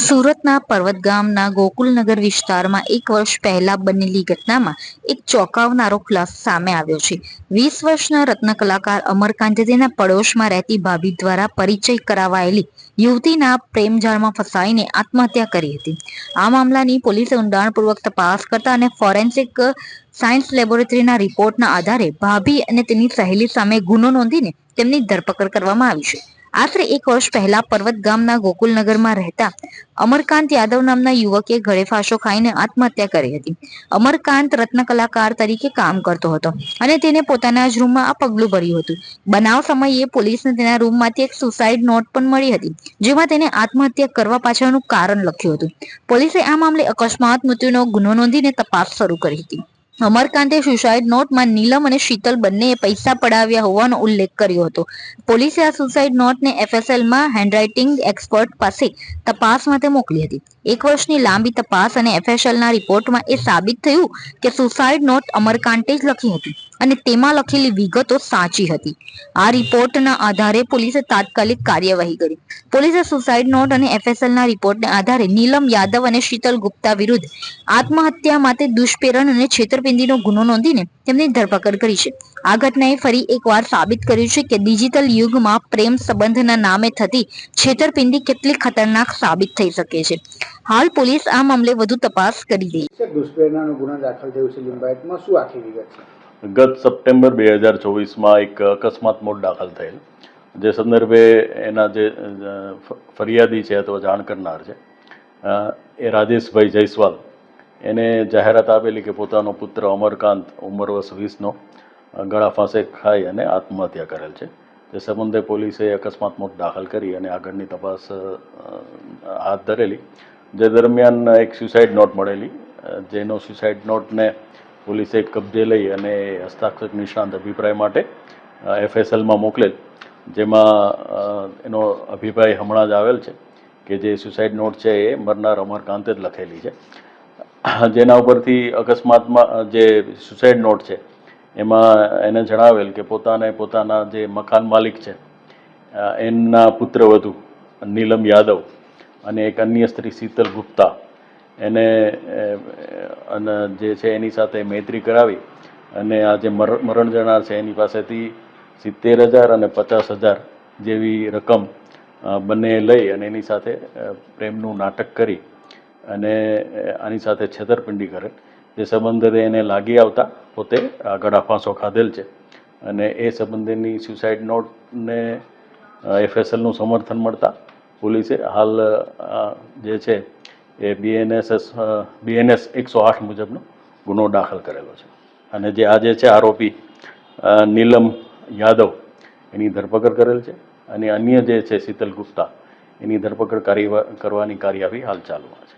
સુરતના પર્વત ગામના ગોકુલનગર વિસ્તારમાં એક વર્ષ પહેલા બનેલી ઘટનામાં એક ચોંકાવનારો ખુલાસો સામે આવ્યો છે. વીસ વર્ષના રત્ન કલાકાર અમરકાંતે તેના પડોશમાં રહેતી ભાભી દ્વારા પરિચય કરાવાયેલી યુવતીના પ્રેમજાળમાં ફસાઈને આત્મહત્યા કરી હતી. આ મામલાની પોલીસે ઊંડાણપૂર્વક તપાસ કરતા અને ફોરેન્સિક સાયન્સ લેબોરેટરીના રિપોર્ટના આધારે ભાભી અને તેની સહેલી સામે ગુનો નોંધીને તેમની ધરપકડ કરવામાં આવી છે. આશરે એક વર્ષ પહેલા પર્વત ગામના ગોકુલનગરમાં રહેતા અમરકાંત યાદવ નામના યુવકે ગળે ફાંસો ખાઈને આત્મહત્યા કરી હતી. અમરકાંત રત્ન કલાકાર તરીકે કામ કરતો હતો અને તેને પોતાના જ રૂમમાં આ પગલું ભર્યું હતું. બનાવ સમયે પોલીસને તેના રૂમમાંથી એક સુસાઇડ નોટ પણ મળી હતી, જેમાં તેને આત્મહત્યા કરવા પાછળનું કારણ લખ્યું હતું. પોલીસે આ મામલે અકસ્માત, મૃત્યુનો ગુનો નોંધીને તપાસ શરૂ કરી હતી. અમરકાંતે સુસાઇડ નોટમાં નીલમ અને શીતલ બંનેએ પૈસા પડાવ્યા હોવાનો ઉલ્લેખ કર્યો હતો. પોલીસે આ સુસાઇડ નોટને એફએસએલમાં હેન્ડરાઇટિંગ એક્સપર્ટ પાસે તપાસ માટે મોકલી હતી. એક વર્ષની લાંબી તપાસ અને એફએસએલના રિપોર્ટમાં એ સાબિત થયું કે સુસાઇડ નોટ અમરકાંતે જ લખી હતી. અને તેમાં લખેલી વિગતો સાચી હતી. આ રિપોર્ટના આધારે પોલીસે તાત્કાલિક કાર્યવાહી કરી. પોલીસે સુસાઇડ નોટ અને એફએસએલના રિપોર્ટને આધારે નીલમ યાદવ અને શીતલ ગુપ્તા વિરુદ્ધ આત્મહત્યા માટે દુષ્પ્રેરણ અને છેતરપિંડીનો ગુનો નોંધીને તેમની ધરપકડ કરી છે. આ ઘટનાએ ફરી એકવાર સાબિત કર્યું છે કે ડિજિટલ યુગમાં પ્રેમ સંબંધના નામે થતી છેતરપિંડી કેટલી ખતરનાક સાબિત થઈ શકે છે. હાલ પોલીસ આ મામલે વધુ તપાસ કરી રહી છે. દુષ્પ્રેરણાનો ગુનો દાખલ થયો છે લિંબાયતમાં. શું આખી વિગત છે? ગત સપ્ટેમ્બર બે હજાર ચોવીસમાં એક અકસ્માત મોત દાખલ થયેલ. જે સંદર્ભે એના જે ફરિયાદી છે અથવા જાણ કરનાર છે એ રાજેશભાઈ જયસ્વાલ. એને જાહેરાત આપેલી કે પોતાનો પુત્ર અમરકાંત ઉંમર વર્ષ વીસનો ગળા ફાંસે ખાઈ અને આત્મહત્યા કરેલ છે. તે સંબંધે પોલીસે અકસ્માત મોત દાખલ કરી અને આગળની તપાસ હાથ ધરેલી. જે દરમિયાન એક સુસાઇડ નોટ મળેલી જેનો સુસાઇડ નોટને પોલીસે કબજે લઈ અને હસ્તાક્ષર નિષ્ણાંત અભિપ્રાય માટે એફએસએલમાં મોકલેલ, જેમાં એનો અભિપ્રાય હમણાં જ આવેલ છે કે જે સુસાઇડ નોટ છે એ મરનાર અમરકાંતે જ લખેલી છે. જેના ઉપરથી અકસ્માતમાં જે સુસાઇડ નોટ છે, એમાં એને જણાવેલ કે પોતાને પોતાના જે મકાન માલિક છે એમના એમના પુત્રવધુ નીલમ યાદવ અને એક અન્ય સ્ત્રી શીતલ ગુપ્તા એને અને જે છે એની સાથે મૈત્રી કરાવી અને આ જે મર, મરણ જનાર છે એની પાસેથી સિત્તેર હજાર અને પચાસ હજાર જેવી રકમ બંને લઈ અને એની સાથે પ્રેમનું નાટક કરી અને આની સાથે છેતરપિંડી કરે. જે સંબંધે એને લાગી આવતા પોતે ગળા ફાંસો ખાધેલ છે અને એ સંબંધેની સુસાઇડ નોટને એફએસએલનું સમર્થન મળતા પોલીસે હાલ જે છે એ બીએનએસએસ બીએનએસ એકસો આઠ મુજબનો ગુનો દાખલ કરેલો છે. અને જે આજે છે આરોપી નીલમ યાદવ, એની ધરપકડ કરેલ છે. અને અન્ય જે છે શીતલ ગુપ્તા, એની ધરપકડ કાર્યવા, કરવાની કાર્યવાહી હાલ ચાલુમાં છે.